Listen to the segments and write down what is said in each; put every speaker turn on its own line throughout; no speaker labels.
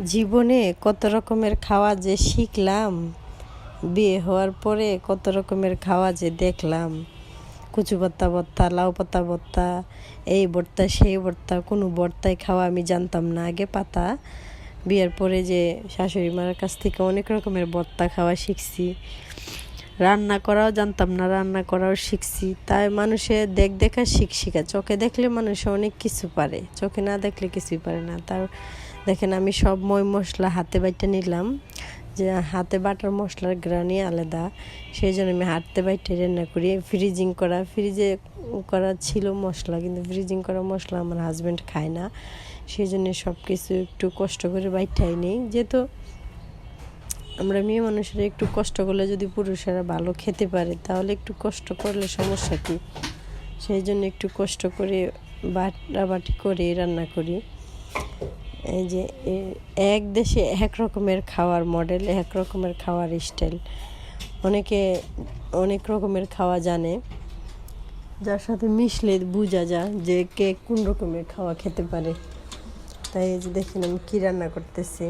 জীবনে কত রকমের খাওয়া যে শিখলাম, বিয়ে হওয়ার পরে কত রকমের খাওয়া যে দেখলাম। কচু পাতা ভর্তা, লাউ পাতা ভর্তা, এই ভর্তা, সেই ভর্তা, কোনো ভর্তায় খাওয়া আমি জানতাম না। আগে পাতা, বিয়ের পরে যে শাশুড়ি মার কাছ থেকে অনেক রকমের ভর্তা খাওয়া শিখছি। রান্না করাও জানতাম না, রান্না করাও শিখছি। তাই মানুষে দেখ দেখা শিখ শিখা, চোখে দেখলে মানুষ অনেক কিছু পারে, চোখে না দেখলে কিছুই পারে না। তার দেখেন আমি সব মই মশলা হাতে বাইটা নিলাম। যে হাতে বাটার মশলার গ্রানি আলাদা। সেই জন্য আমি হাতে বাইটে রান্না করি। ফ্রিজিং করা, ফ্রিজে করা ছিল মশলা, কিন্তু ফ্রিজিং করা মশলা আমার হাজব্যান্ড খায় না। সেই জন্য সব কিছু একটু কষ্ট করে বাইটাই নেই। যেহেতু আমরা মেয়ে মানুষেরা একটু কষ্ট করলে যদি পুরুষেরা ভালো খেতে পারে, তাহলে একটু কষ্ট করলে সমস্যা কী? সেই জন্য একটু কষ্ট করে বাটাবাটি করে রান্না করি। এই যে এক দেশে এক রকমের খাওয়ার মডেল এক রকমের খাওয়ার স্টাইল অনেকে অনেক রকমের খাওয়া জানে, যার সাথে মিশলে বোঝা যায় যে কে কোন রকমের খাওয়া খেতে পারে। তাই এই যে দেখেন আমি কী রান্না করতেছি।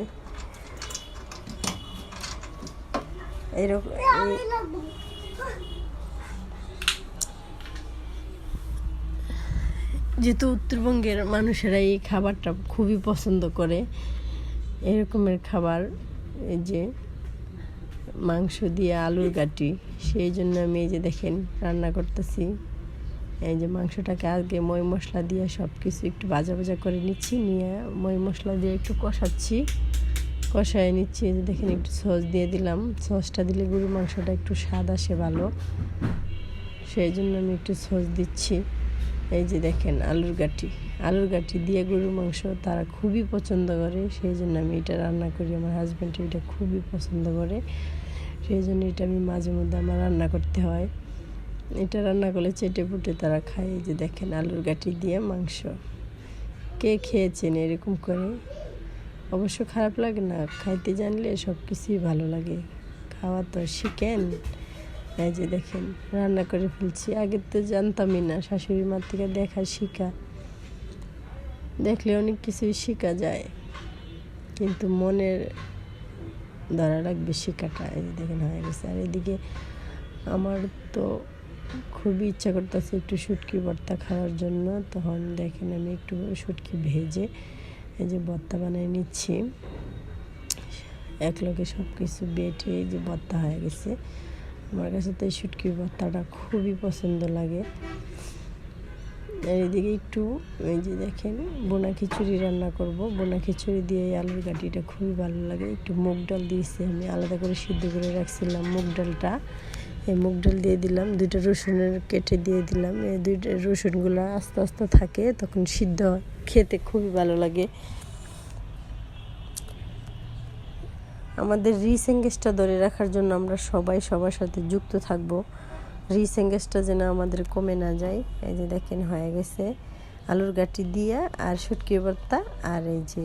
এরকম যেহেতু উত্তরবঙ্গের মানুষেরা এই খাবারটা খুবই পছন্দ করে, এরকমের খাবার, এই যে মাংস দিয়ে আলুর গাটি, সেই জন্য আমি এই যে দেখেন রান্না করতেছি। এই যে মাংসটাকে আগে মই মশলা দিয়ে সব কিছু একটু ভাজা ভাজা করে নিচ্ছি, নিয়ে মই মশলা দিয়ে একটু কষাচ্ছি। কষায় নিচ্ছি, এই যে দেখেন একটু সস দিয়ে দিলাম। সসটা দিলে গরুর মাংসটা একটু স্বাদ আসে ভালো। সেই জন্য আমি একটু সস দিচ্ছি। এই যে দেখেন আলুর গাঠি। আলুর গাঠি দিয়ে গরুর মাংস তারা খুবই পছন্দ করে সেই জন্য আমি এটা রান্না করি। আমার হাজব্যান্ড এটা খুবই পছন্দ করে সেই জন্য এটা আমি মাঝে মধ্যে আমার রান্না করতে হয়। এটা রান্না করলে চেটে পুটে তারা খায়। এই যে দেখেন আলুর গাঠি দিয়ে মাংস। কে খেয়েছেন এরকম করে? অবশ্য খারাপ লাগে না, খাইতে জানলে সব কিছুই ভালো লাগে। খাওয়া তো শিখেন। এই যে দেখেন, রান্না করে ফেলছি। আগে তো জানতামই না শাশুড়ি মার থেকে দেখা শিখা। দেখলে অনেক কিছুই শেখা যায়। কিন্তু মনের ধরা রাখবে শেখাটা। এই দেখেন, হয়ে গেছে। আর এদিকে আমার তো খুবই ইচ্ছা করতেছে একটু শুটকি ভর্তা খাওয়ার জন্য। তখন দেখেন, আমি একটু শুটকি ভেজে এই যে ভর্তা বানিয়ে নিচ্ছি। এক লোকে সব কিছু বেটে এই যে ভর্তা হয়ে গেছে। আমার কাছে তো এই শুটকি ভর্তাটা খুবই পছন্দ লাগে। আর এদিকে একটু এই যে দেখেন, বোনা খিচুড়ি রান্না করব। বোনা খিচুড়ি দিয়ে এই আলুর গাটিটা খুবই ভালো লাগে। একটু মুগ ডাল দিয়েছি আমি, আলাদা করে সিদ্ধ করে রাখছিলাম মুগ ডালটা। এই মুগ ডাল দিয়ে দিলাম, দুইটা রসুনের কেটে দিয়ে দিলাম। এই দুইটা রসুনগুলো আস্তে আস্তে থাকে, তখন সিদ্ধ খেতে খুবই ভালো লাগে। আমাদের রিস এঙ্গেজটা ধরে রাখার জন্য আমরা সবাই সবার সাথে যুক্ত থাকব। রিস এঙ্গেজটা যেন আমাদের কমে না যায়। এই যে দেখেন, হয়ে গেছে। আলুর গাটি দিয়া আর শুটকি ভর্তা আর এই যে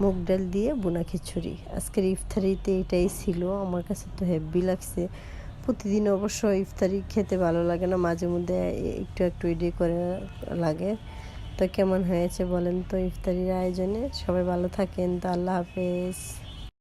মুগ ডাল দিয়ে বোনা খিচুড়ি। আজকের ইফতারিতে এটাই ছিল। আমার কাছে তো হেভি লাগছে। প্রতিদিন অবশ্য ইফতারি খেতে ভালো লাগে না। মাঝে মধ্যে একটু একটু এডি করে লাগে। তো কেমন হয়েছে বলেন তো ইফতারির আয়োজনে? সবাই ভালো থাকেন। তো আল্লাহ হাফেজ।